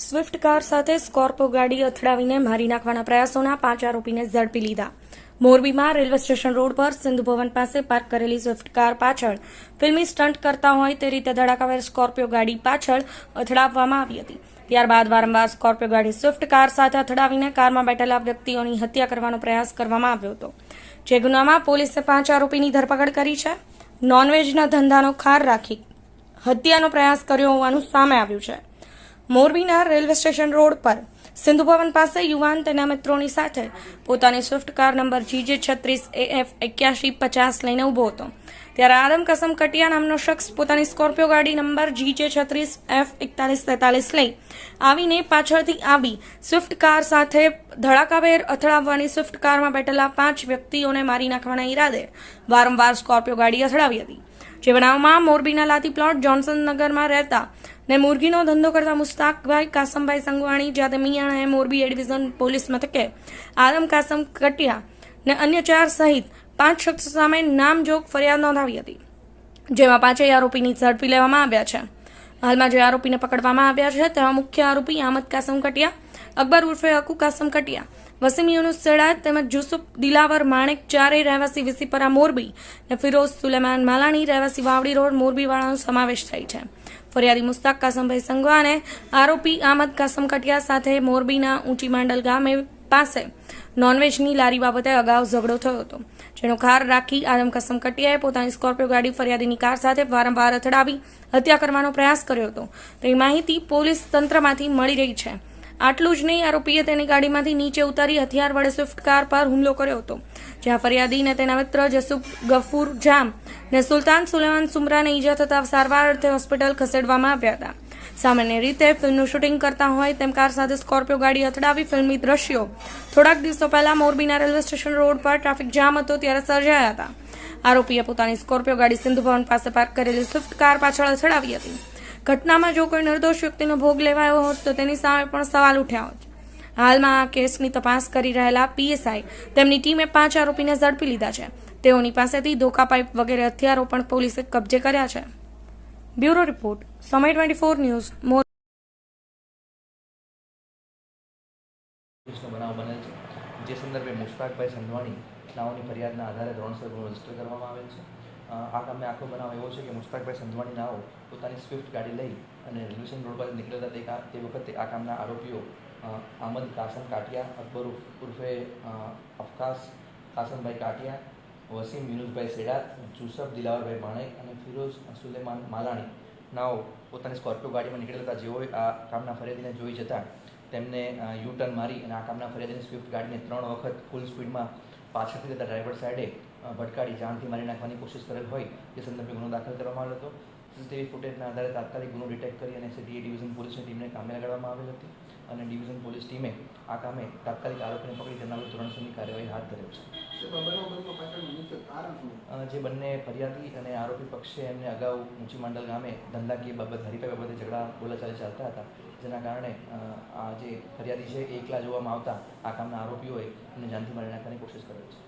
Swift car સાથે સ્કોર્પો ગાડી અથડાવીને મારી નાખવાના પ્રયાસોના પાંચ આરોપીને ઝડપી લીધા. મોરબીમાં રેલવે સ્ટેશન રોડ પર સિંધુ ભવન પાસે પાર્ક કરેલી સ્વિફ્ટ કાર પાછળ ફિલ્મી સ્ટન્ટ કરતા હોય તે રીતે ધડાકાવેર સ્કોર્પિયો ગાડી પાછળ અથડાવવામાં આવી હતી. ત્યારબાદ વારંવાર સ્કોર્પિયો ગાડી સ્વિફ્ટ કાર સાથે અથડાવીને કારમાં બેઠેલા વ્યક્તિઓની હત્યા કરવાનો પ્રયાસ કરવામાં આવ્યો હતો. જે ગુનામાં પોલીસે પાંચ આરોપીની ધરપકડ કરી છે. નોનવેજના ધંધાનો ખાર રાખી હત્યાનો પ્રયાસ કર્યો હોવાનું સામે આવ્યું છે. મોરબીના રેલવે સ્ટેશન રોડ પર સિંધુ ભવન પાસે યુવાન તેના મિત્રોની સાથે પોતાની સ્વિફ્ટ કાર નંબર જીજે છત્રીસ એએફ એક્યાસી પચાસ લઈને ઊભો હતો. ત્યારે આદમ કસમ કટિયા નામનો શખ્સ પોતાની સ્કોર્પિયો ગાડી નંબર જીજે છત્રીસ એફ એકતાલીસ તેતાલીસ લઈ આવીને પાછળથી આવી સ્વિફ્ટ કાર સાથે ધડાકાભેર અથડાવવાની સ્વિફ્ટ કારમાં બેઠેલા પાંચ વ્યક્તિઓને મારી નાખવાના ઈરાદે વારંવાર સ્કોર્પિયો ગાડી અથડાવી હતી. જે બનાવમાં મોરબીના લાતી પ્લોટ જોન્સન નગરમાં રહેતા ને મુરગીનો ધંધો કરતા મુસ્તાકભાઈ કાસમભાઈ સંગવાણી જાતે મિયાણાએ મોરબી એ ડિવિઝન પોલીસ મથકે આદમ કાસમ કટિયા ને અન્ય ચાર સહિત પાંચ શખ્સ સામે નામજોગ ફરિયાદ નોંધાવી હતી, જેમાં પાંચેય આરોપીની ઝડપી લેવામાં આવ્યા છે. હાલમાં જે આરોપીને પકડવામાં આવ્યા છે, તેમાં મુખ્ય આરોપી આમદ કાસમ કટિયા, અકબર ઉર્ફે અકુ કાસમ કટિયા વસીમ યુનુસ સેડા તેમજ જુસુફ દિલાવર માણેક ચારેય રહેવાસી વિસીપરા મોરબી અને ફિરોઝ સુલેમાન માલાણી રહેવાસી વાવડી રોડ મોરબીવાળાનો સમાવેશ થાય છે. ફરિયાદી મુસ્તાક કાસમભાઈ સંઘવાને આરોપી આમદ કાસમ કટિયા સાથે મોરબીના ઊંચી માંડલ ગામે પાસે નોનવેજની લારી બાબતે અગાઉ ઝઘડો થયો હતો. જેનો ખાર રાખી આદમ કસમ કટિયાએ પોતાની સ્કોર્પિયો ગાડી ફરિયાદીની કાર સાથે વારંવાર અથડાવી હત્યા કરવાનો પ્રયાસ કર્યો હતો. તેની માહિતી પોલીસ તંત્રમાંથી મળી રહી છે. આટલું જ નહીં, આરોપીએ તેની ગાડીમાંથી નીચે ઉતારી હથિયાર વડે સ્વિફ્ટ કાર પર હુમલો કર્યો હતો, જ્યાં ફરિયાદીને તેના મિત્ર જસુફ ગફૂર જામ ને સુલતાન સુલેમાન સુમરાને ઈજા થતા સારવાર અર્થે હોસ્પિટલ ખસેડવામાં આવ્યા હતા. સામાન્ય રીતે ફિલ્મનું શૂટિંગ કરતા હોય તેમ કાર સાથે સ્કોર્પિયો ગાડી અથડાવી ફિલ્મી દ્રશ્યો થોડાક દિવસો પહેલા મોરબીના રેલવે સ્ટેશન રોડ પર ટ્રાફિક જામ હતો ત્યારે સર્જાયા હતા. આરોપીએ પોતાની સ્કોર્પિયો ગાડી સિંધુ ભવન પાસે પાર્ક કરેલી સ્વિફ્ટ કાર પાછળ અથડાવી હતી. ઘટનામાં જો કોઈ નિર્દોષ વ્યક્તિનો ભોગ લેવાયો હોત તો તેની સામે પણ સવાલ ઉઠ્યા હોત. હાલમાં આ કેસની તપાસ કરી રહેલા પીએસઆઈ તેમની ટીમે પાંચ આરોપીને ઝડપી લીધા છે. તેઓની પાસેથી ધોકા પાઇપ વગેરે હથિયારો પણ પોલીસે કબજે કર્યા છે. Bureau report, Samay twenty four news મોર બનાવ બનેલ છે. જે સંદર્ભે મુશ્તાકભાઈ સંધવાણી નાઓની ફરિયાદના આધારે ધોરણસર ગુનો રજિસ્ટર કરવામાં આવેલ છે. આ કામે આખો બનાવ એવો છે કે મુસ્તાકભાઈ સંધવાણી નાઓ પોતાની સ્વિફ્ટ ગાડી લઈ અને રેલ્વેશન રોડ પર નીકળેલા તે તે વખતે આ કામના આરોપીઓ આમદ કાસમ કાટિયા, અકબર ઉર્ફે અફકાસ કાસમભાઈ કાટિયા, વસીમ યુનુસભાઈ સેડાત, જુસફ દિલાવરભાઈ માણેક અને ફિરોઝ સુલેમાન માલાણી નાઓ પોતાની સ્કોર્પિયો ગાડીમાં નીકળેલા હતા. જેઓએ આ કામના ફરિયાદીને જોઈ જતા તેમને યુ ટર્ન મારી અને આ કામના ફરિયાદીની સ્વિફ્ટ ગાડીને ત્રણ વખત ફૂલ સ્પીડમાં પાછળથી જતા ડ્રાઈવર સાઈડે ભટકાડી જાનથી મારી નાખવાની કોશિશ કરેલ હોય તે સંદર્ભે ગુનો દાખલ કરવામાં આવ્યો હતો. સીસીટીવી ફૂટેજના આધારે તાત્કાલિક ગુનો ડિટેક્ટ કરી અને સીટીએ ડિવિઝન પોલીસની ટીમને કામે લગાડવામાં આવેલ હતી અને ડિવિઝન પોલીસ ટીમે આ કામે તાત્કાલિક આરોપીને પકડી તેના વિરુદ્ધ ધોરણસરની કાર્યવાહી હાથ ધરેલ છે. જે બંને ફરિયાદી અને આરોપી પક્ષે એમને અગાઉ ઊંચી માંડલ ગામે ધંધાકીય બાબત હરીફાઈ બાબતે ઝઘડા બોલાચાલી ચાલતા હતા. જેના કારણે આ જે ફરિયાદી છે એ એકલા જોવામાં આવતા આ કામના આરોપીઓએ એમને જાનથી મારી નાખવાની કોશિશ કરેલ છે.